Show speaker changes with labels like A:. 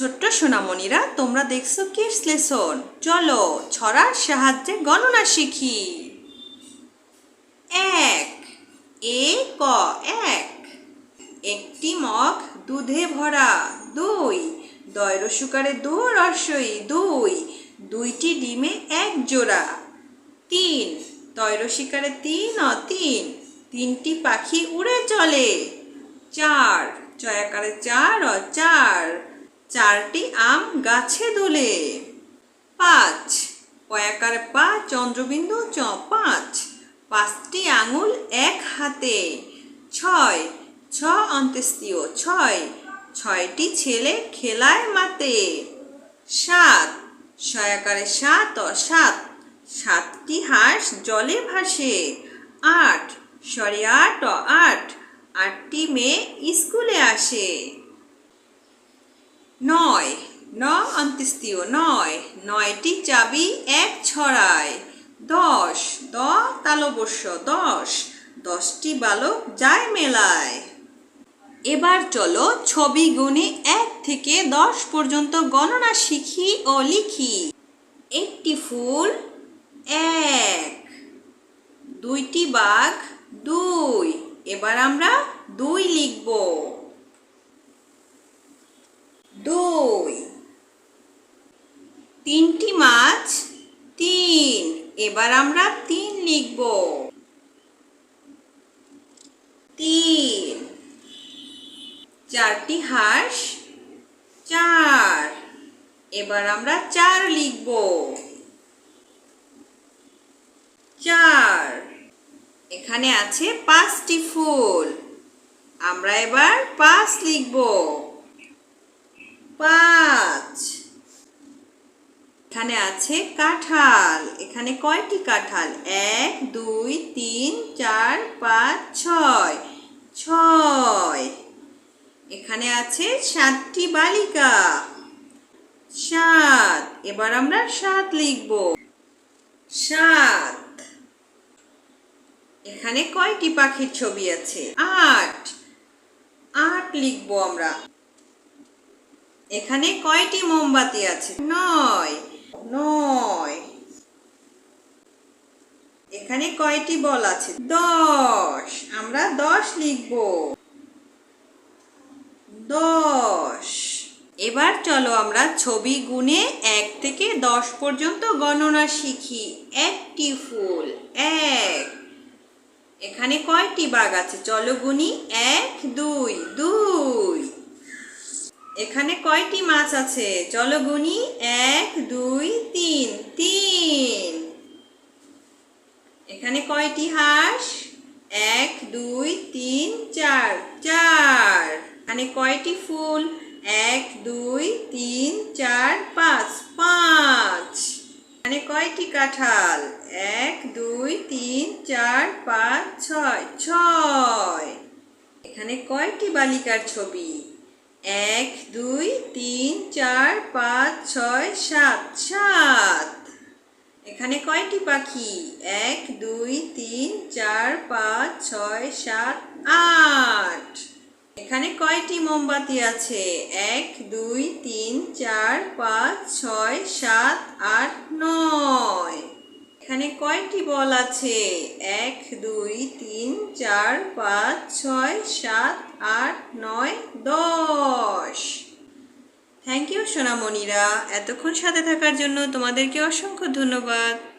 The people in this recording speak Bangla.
A: ছোট্ট সোনামণিরা তোমরা দেখছো কিডস লেসন চলো ছড়ার সাহায্যে গণনা শিখি এক এ ক এক একটি মগ দুধে ভরা দুই দয় রসুকারে দু রসই দুই দুইটি ডিমে এক জোড়া তিন তয় রসিকারে তিন অ তিন তিনটি পাখি উড়ে চলে চার চয়াকারে চার অ চার চারটি আম গাছে দোলে পাঁচ কয়াকার পা চন্দ্রবিন্দু চ পাঁচ পাঁচটি আঙুল এক হাতে ছয় ছ অন্তস্তীয় ছয় ছয়টি ছেলে খেলায় মাতে সাত সয়াকারে সাত ও সাত সাতটি হাঁস জলে ভাসে আট সরে আট ও আট আটটি মেয়ে স্কুলে আসে নয় ন অন্ত্যেষ্টীয় নয় নয়টি চাবি এক ছড়ায় দশ দ তালবস্য দশ দশটি বালক যায় মেলায় এবার চলো ছবি গুণে এক থেকে দশ পর্যন্ত গণনা শিখি ও লিখি একটি ফুল এক দুইটি বাঘ দুই এবার আমরা দুই লিখবো তিনটি মাছ তিন এবার আমরা তিন লিখব তিন চারটি হাঁস চার এবার আমরা চার লিখব চার এখানে আছে পাঁচটি ফুল আমরা এবার পাঁচ লিখব পাঁচ এখানে আছে কাঁঠাল এখানে কয়টি কাঁঠাল এক দুই তিন চার পাঁচ ছয় ছয় এখানে আছে সাতটি বালিকা সাত এবার আমরা সাত লিখব সাত এখানে কয়টি পাখির ছবি আছে আট আট লিখব আমরা এখানে কয়টি মোমবাতি আছে নয় নয় এখানে কয়টি বল আছে দশ আমরা দশ লিখব দশ এবার চলো আমরা ছবি গুনে এক থেকে দশ পর্যন্ত গণনা শিখি একটি ফুল এক এখানে কয়টি বাঘ আছে চলো গুনি এক দুই এখানে কয়টি মাছ আছে চলো গুনি এক দুই তিন তিন এখানে কয়টি হাঁস এক দুই তিন চার চার এখানে কয়টি ফুল এক দুই তিন চার পাঁচ পাঁচ এখানে কয়টি কাঁঠাল এক দুই তিন চার পাঁচ ছয় ছয় এখানে কয়টি বালিকার ছবি এক দুই তিন চার পাঁচ ছয় সাত সাত এখানে কয়টি পাখি এক দুই তিন চার পাঁচ ছয় সাত আট এখানে কয়টি মোমবাতি আছে এক দুই তিন চার পাঁচ ছয় সাত আট নয় এখানে কয়টি বল আছে এক দুই তিন চার পাঁচ ছয় সাত আট নয় দশ সোনামণিরা এতক্ষণ সাথে থাকার জন্য তোমাদেরকে অসংখ্য ধন্যবাদ